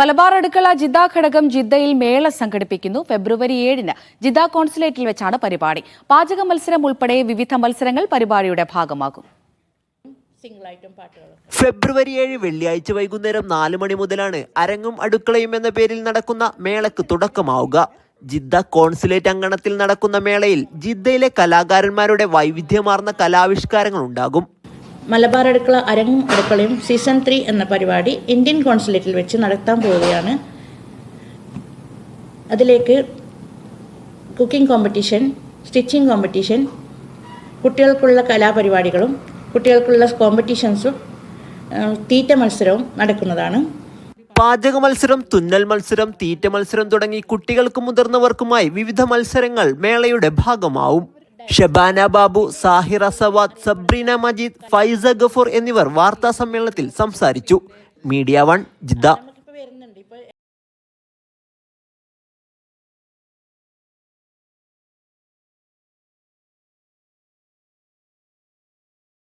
മലബാർ അടുക്കള ജിദ്ദ ഘടകം ജിദ്ദയിൽ മേള സംഘടിപ്പിക്കുന്നു. ഫെബ്രുവരി ഏഴിന് ജിദ്ദ കോൺസുലേറ്റിൽ വെച്ചാണ് പരിപാടി. പാചക മത്സരം ഉൾപ്പെടെ വിവിധ മത്സരങ്ങൾ പരിപാടിയുടെ ഭാഗമാകും. ഫെബ്രുവരി ഏഴ് വെള്ളിയാഴ്ച വൈകുന്നേരം നാല് മണി മുതലാണ് അരങ്ങും അടുക്കളയും എന്ന പേരിൽ നടക്കുന്ന മേളക്ക് തുടക്കമാവുക. ജിദ്ദ കോൺസുലേറ്റ് അങ്കണത്തിൽ നടക്കുന്ന മേളയിൽ ജിദ്ദയിലെ കലാകാരന്മാരുടെ വൈവിധ്യമാർന്ന കലാവിഷ്കാരങ്ങൾ ഉണ്ടാകും. മലബാർ അടുക്കള അരങ്ങും അടുക്കളയും സീസൺ ത്രീ എന്ന പരിപാടി ഇന്ത്യൻ കോൺസുലേറ്റിൽ വെച്ച് നടത്താൻ പോവുകയാണ്. അതിലേക്ക് കുക്കിംഗ് കോമ്പറ്റീഷൻ സ്റ്റിച്ചിങ് കോമ്പറ്റീഷൻ കുട്ടികൾക്കുള്ള കലാപരിപാടികളും കുട്ടികൾക്കുള്ള കോമ്പറ്റീഷൻസും തീറ്റ മത്സരവും നടക്കുന്നതാണ്. പാചക മത്സരം തുന്നൽ മത്സരം തീറ്റ മത്സരം തുടങ്ങി കുട്ടികൾക്കും മുതിർന്നവർക്കുമായി വിവിധ മത്സരങ്ങൾ മേളയുടെ ഭാഗമാവും. ഷബാന ബാബു സാഹിറ സവാദ് സബ്രീന മജീദ് ഫൈസ ഗഫൂർ എന്നിവർ വാർത്താ സമ്മേളനത്തിൽ സംസാരിച്ചു. Media One Jeddah.